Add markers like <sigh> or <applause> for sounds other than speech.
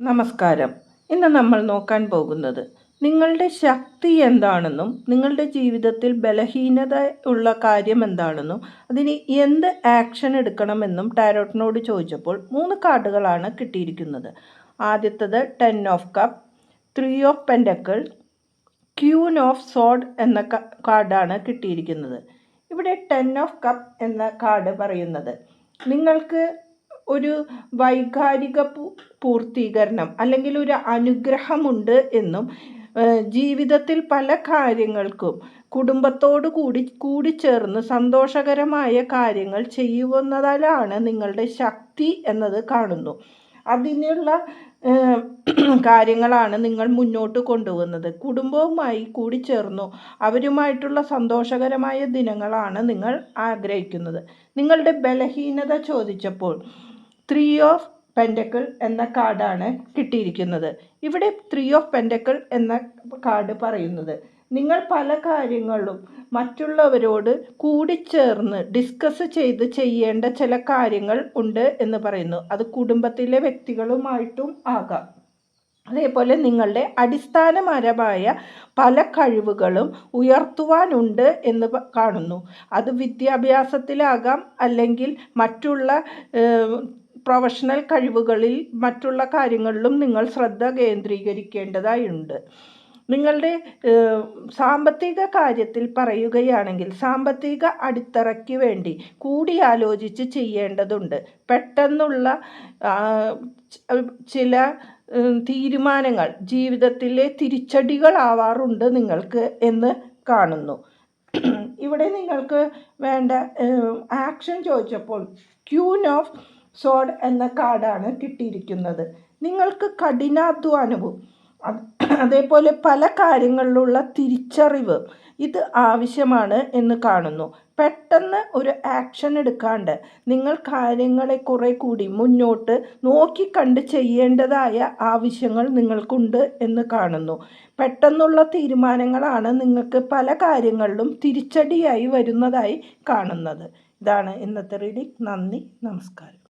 നമസ്കാരം. ഇന്ന് നമ്മൾ നോക്കാൻ പോകുന്നത് നിങ്ങളുടെ ശക്തി എന്താണെന്നും നിങ്ങളുടെ ജീവിതത്തിൽ ബലഹീനത ഉള്ള കാര്യം എന്താണെന്നും അതിന് എന്ത് ആക്ഷൻ എടുക്കണമെന്നും ടാരോട്ടിനോട് ചോദിച്ചപ്പോൾ മൂന്ന് കാർഡുകളാണ് കിട്ടിയിരിക്കുന്നത്. ആദ്യത്തത് ten of cup three of pentacle queen of sword എന്ന കാർഡാണ് കിട്ടിയിരിക്കുന്നത്. ഇവിടെ ടെൻ ഓഫ് കപ്പ് എന്ന കാർഡ് പറയുന്നത്. നിങ്ങൾക്ക് ഒരു വൈകാരിക പൂർത്തീകരണം അല്ലെങ്കിൽ ഒരു അനുഗ്രഹമുണ്ട് എന്നും ജീവിതത്തിൽ പല കാര്യങ്ങൾക്കും കുടുംബത്തോടു കൂടി കൂടിച്ചേർന്ന് സന്തോഷകരമായ കാര്യങ്ങൾ ചെയ്യുന്നതിലാണ് നിങ്ങളുടെ ശക്തി എന്നത് കാണുന്നു. അതിനുള്ള <clears throat> കാര്യങ്ങളാണ് നിങ്ങൾ മുന്നോട്ട് കൊണ്ടുപോകുന്നത് കുടുംബവുമായി കൂടിച്ചേർന്നു അവരുമായിട്ടുള്ള സന്തോഷകരമായ ദിനങ്ങളാണ് നിങ്ങൾ ആഗ്രഹിക്കുന്നത്. നിങ്ങളുടെ ബലഹീനത ചോദിച്ചപ്പോൾ ത്രീ ഓഫ് പെന്റക്കിൾ എന്ന കാർഡാണ് കിട്ടിയിരിക്കുന്നത്. ഇവിടെ ത്രീ ഓഫ് പെന്റക്കിൾ എന്ന കാർഡ് പറയുന്നത്. നിങ്ങൾ പല കാര്യങ്ങളും മറ്റുള്ളവരോട് കൂടിച്ചേർന്ന് ഡിസ്കസ് ചെയ്ത് ചെയ്യേണ്ട ചില കാര്യങ്ങൾ ഉണ്ട് എന്ന് പറയുന്നു. അത് കുടുംബത്തിലെ വ്യക്തികളുമായിട്ടും ആകാം. അതേപോലെ നിങ്ങളുടെ അടിസ്ഥാനപരമായ പല കഴിവുകളും ഉയർത്തുവാനുണ്ട് എന്ന് കാണുന്നു. അത് വിദ്യാഭ്യാസത്തിലാകാം അല്ലെങ്കിൽ മറ്റുള്ള പ്രൊഫഷണൽ കഴിവുകളിൽ മറ്റുള്ള കാര്യങ്ങളിലും നിങ്ങൾ ശ്രദ്ധ കേന്ദ്രീകരിക്കേണ്ടതായുണ്ട്. നിങ്ങളുടെ സാമ്പത്തിക കാര്യത്തിൽ പറയുകയാണെങ്കിൽ സാമ്പത്തിക അടിത്തറയ്ക്ക് വേണ്ടി കൂടിയാലോചിച്ച് ചെയ്യേണ്ടതുണ്ട്. പെട്ടെന്നുള്ള ചില തീരുമാനങ്ങൾ ജീവിതത്തിലെ തിരിച്ചടികളാവാറുണ്ട് നിങ്ങൾക്ക് എന്ന് കാണുന്നു. ഇവിടെ നിങ്ങൾക്ക് വേണ്ട ആക്ഷൻ ചോദിച്ചപ്പോൾ ക്യൂൻ ഓഫ് സോഡ് എന്ന കാർഡാണ് കിട്ടിയിരിക്കുന്നത്. നിങ്ങൾക്ക് കഠിനാധ്വാനവും അതേപോലെ പല കാര്യങ്ങളിലുള്ള തിരിച്ചറിവ് ഇത് ആവശ്യമാണ് എന്ന് കാണുന്നു. പെട്ടെന്ന് ഒരു ആക്ഷൻ എടുക്കാണ്ട് നിങ്ങൾ കാര്യങ്ങളെ കുറെ കൂടി മുന്നോട്ട് നോക്കിക്കണ്ട് ചെയ്യേണ്ടതായ ആവശ്യങ്ങൾ നിങ്ങൾക്കുണ്ട് എന്ന് കാണുന്നു. പെട്ടെന്നുള്ള തീരുമാനങ്ങളാണ് നിങ്ങൾക്ക് പല കാര്യങ്ങളിലും തിരിച്ചടിയായി വരുന്നതായി കാണുന്നത്. ഇതാണ് ഇന്നത്തെ റീഡിംഗ്. നന്ദി. നമസ്കാരം.